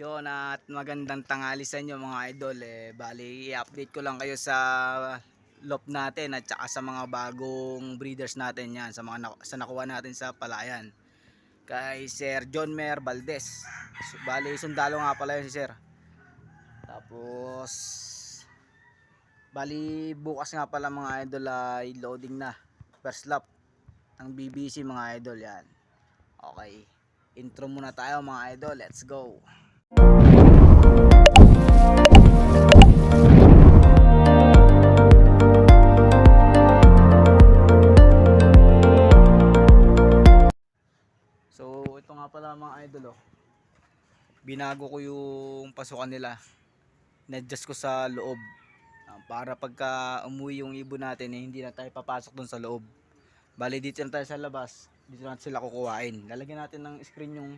Yon at magandang tanghali sa inyo mga idol. Eh, bali, i-update ko lang kayo sa lop natin at saka sa mga bagong breeders natin yan sa mga na- sa nakuha natin sa palayan. Kay Sir John Mer Valdez. So, Bali, sundalo nga pala yun si Sir. Tapos Bali, bukas nga pala mga idol ay loading na. First lap ng BBC mga idol yan. Okay. Intro muna tayo mga idol. Let's go. So, ito nga pala mga idol oh. Binago ko yung pasukan nila. Na-adjust ko sa loob. Ah, para pagka umuwi yung ibon natin eh, hindi na tayo papasok dun sa loob. Bali dito na tayo sa labas. Dito natin sila kukuhain. Lalagyan natin ng screen yung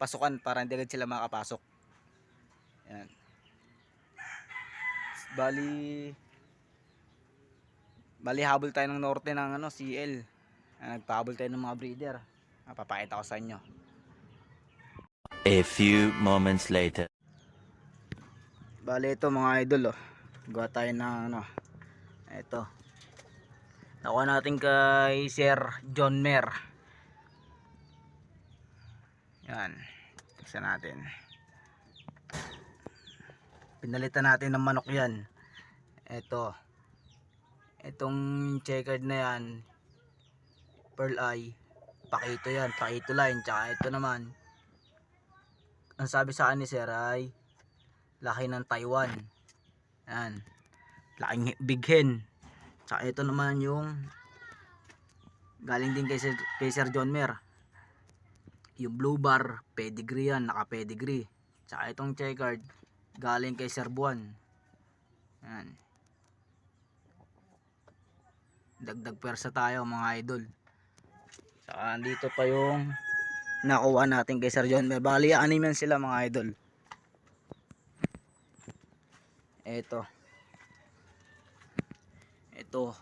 pasukan para hindi agad sila makapasok. Yan. Bali Bali habol tayo ng norte ng ano, CL. Ah, Nagpahabol tayo ng mga breeder. Ah, Papakita ko sa inyo. A few moments later. Bali ito mga idol oh. Gawa tayo ng ano. Ito. Nakuha natin kay Sir John Mer. Yan. Tignan natin. Pinalitan natin ng manok yan. Ito. Itong checkered na yan. Pearl eye. Pakito yan. Pakito line. Tsaka ito naman. Ang sabi sa akin ni Sir ay laki ng Taiwan. Yan. Laking big hen. Tsaka ito naman yung galing din kay Sir, kay Sir John Mer. Yung blue bar, pedigree yan, naka pedigree. Tsaka itong checkered, galing kay Sir Buwan. Yan. Dagdag persa tayo mga idol. Tsaka andito pa yung nakuha natin kay Sir John Mer. Bali, anim sila mga idol. Ito. Ito.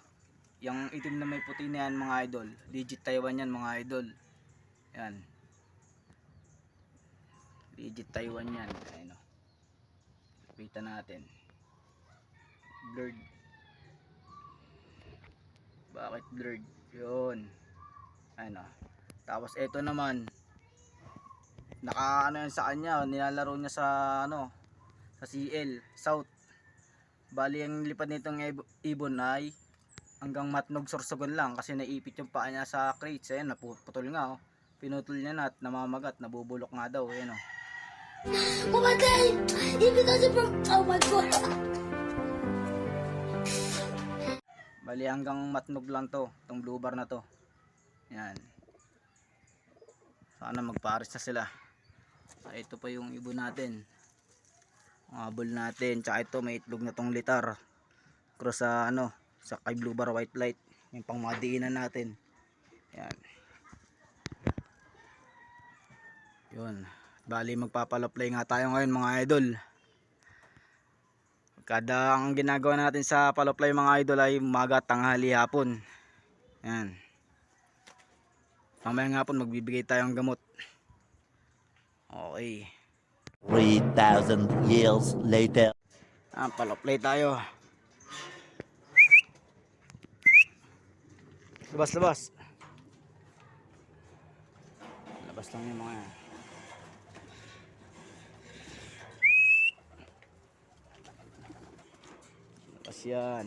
Yung itim na may puti na yan mga idol. Legit Taiwan yan mga idol. Yan. Legit Taiwan yan. Ayun o. Kita natin. Blurred. Bakit blurred? Yun. Ayun o. Tapos ito naman. Naka ano yan sa kanya. Nilalaro niya sa ano. Sa CL. South. Bali ang lipad nitong ib- ibon ay hanggang matnog sorsogon lang kasi naipit yung paa niya sa crates. Ayan, naputol nga oh. Pinutol niya na at namamagat, nabubulok nga daw. Ayan oh. Oh my god! Even it's from oh my god! Bali hanggang matnog lang to, tong blue bar na to. Yan. Sana magpares na sila. So, ito pa yung ibon natin. Ang natin. Tsaka ito may itlog na tong litar. Cross sa ano, sa kay blue bar white light. Yung pang mga diinan natin. Yan. Yun. Bali magpapalaplay nga tayo ngayon mga idol. Kada ang ginagawa natin sa paloplay mga idol ay umaga, tanghali, hapon. Yan. Mamaya nga po magbibigay tayong gamot. Okay. 3,000 years later. Ah, paloplay tayo. Labas, labas. Labas lang yung mga yan. Labas yan.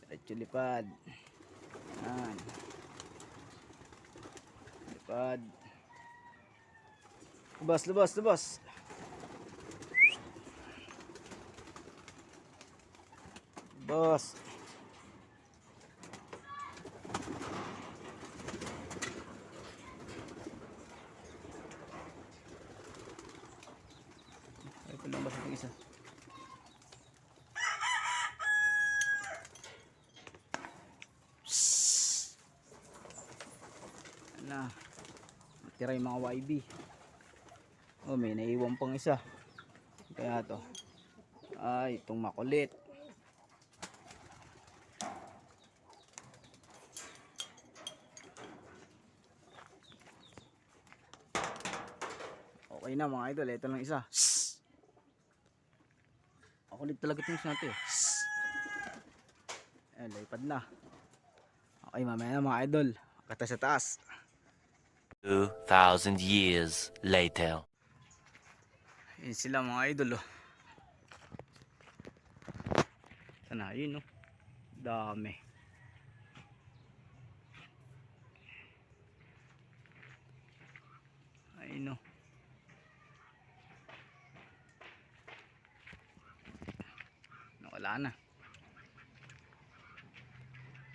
Diretso lipad. Yan. Lipad. Labas, labas, labas. Boss. Ay, ko lang basta itong isa. Na. Tira yung mga YB. Oh, may naiwan pang isa. Kaya to. Ay, itong makulit. Okay na mga idol, ito lang isa. Shhh! Ako ulit talaga itong natin. Shhh! Ayan, lipad na. Okay, mamaya na mga idol. Kata sa taas. 2,000 years later. Yun sila mga idol oh. Sana yun oh. Dami. Ayun oh. Nawala na.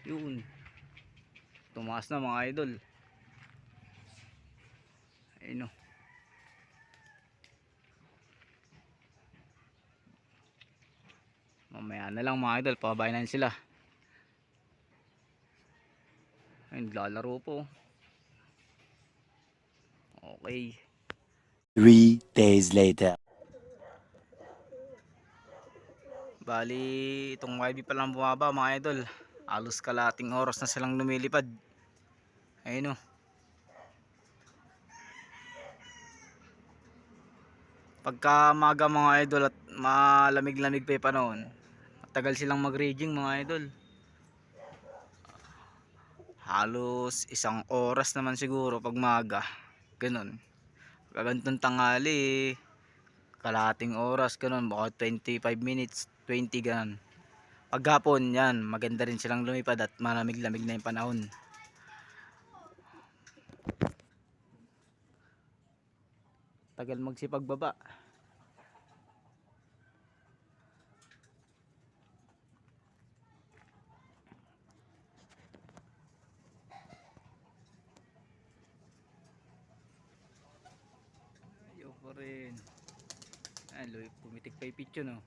Yun. Tumaas na mga idol. Ayun oh. Mamaya na lang mga idol, pababayan na sila. Ayun, lalaro po. Okay. Three days later. Bali, itong YB pa lang bumaba mga idol. Alos kalating oras na silang lumilipad. Ayun o. Pagka maga mga idol at malamig-lamig pa yung panahon, matagal silang mag-raging mga idol. Halos isang oras naman siguro pag maga. Ganun. Kagantong tanghali, kalahating oras ganun, baka 25 minutes, 20 ganun. Paghapon yan, maganda rin silang lumipad at malamig-lamig na yung panahon. Tagal magsipagbaba. Ayaw pa rin. Ay, luwi, pumitik pa yung yun, oh.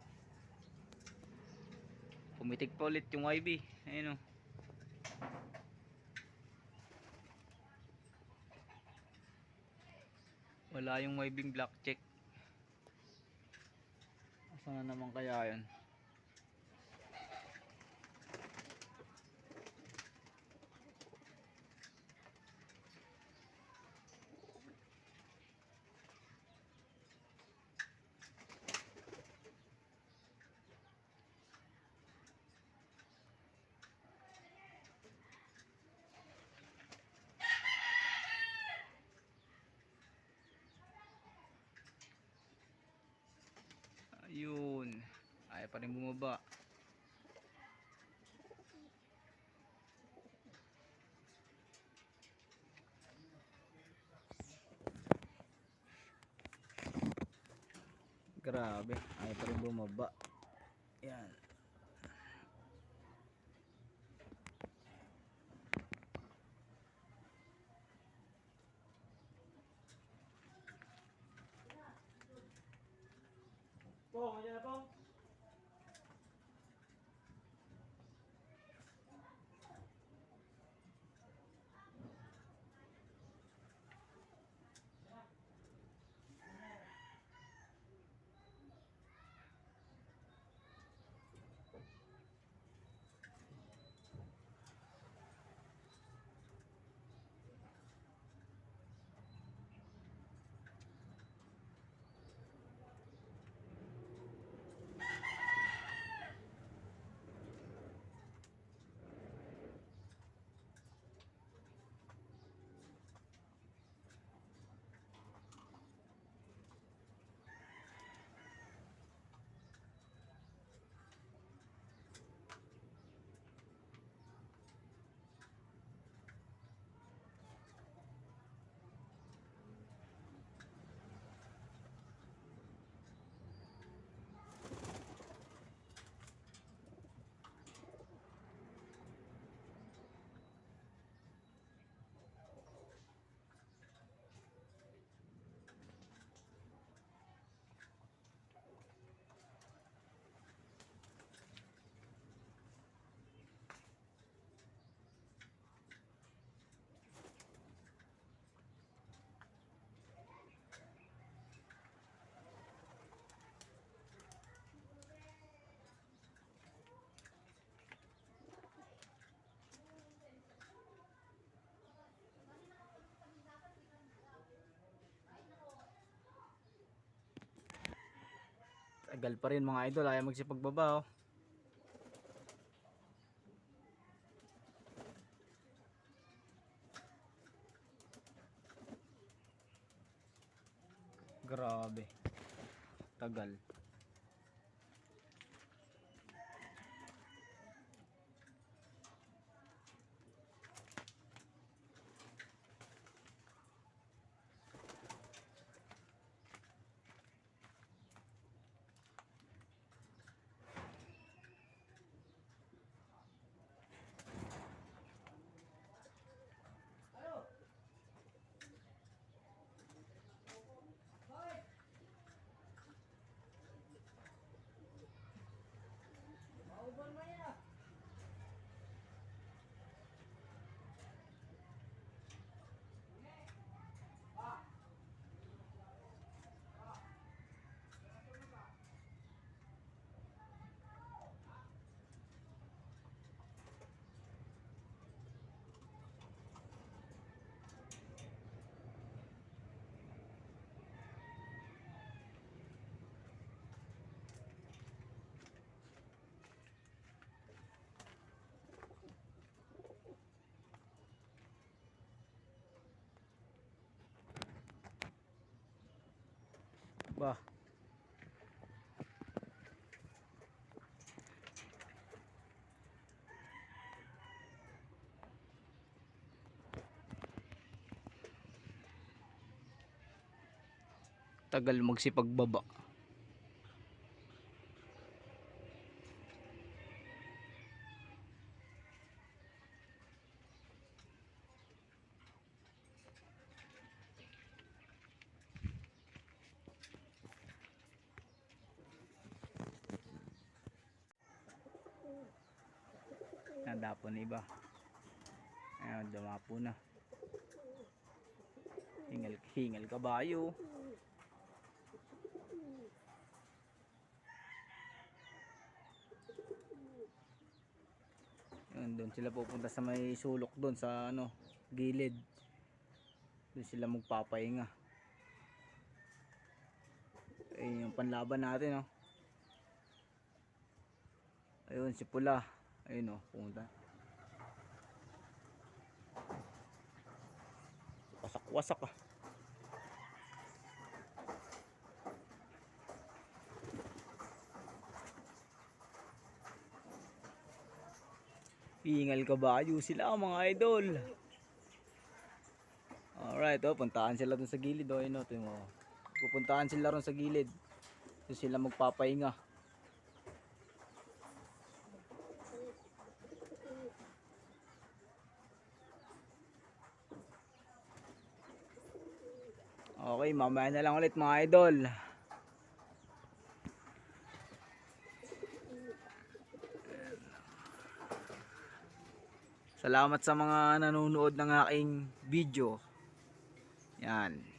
Pumitik pa ulit yung YB. Ayun, oh. Wala yung YB black check. Saan na naman kaya yun? Ayun. Ayaw pa rin bumaba. Grabe. Ayaw pa rin bumaba. Yan. Tagal pa rin mga idol, ayaw magsipagbaba oh. Grabe. Tagal. Ba. Tagal magsipagbaba. Nadapo na iba. Ayan, dumapo na. Hingal, hingal kabayo. Yun, doon sila pupunta sa may sulok doon sa ano, gilid. Doon sila magpapahinga. Ayun yung panlaban natin, oh. Ayun, si Pula. Ayun, oh, pumunta. Wasak-wasak, ah. Ingal kabayo sila mga idol. Alright, oh, puntaan sila dun sa gilid. Oh, yun, oh, mo. Pupuntaan sila ron sa gilid. Doon sila magpapahinga. Okay, mamaya na lang ulit mga idol. Salamat sa mga nanonood ng aking video. Yan.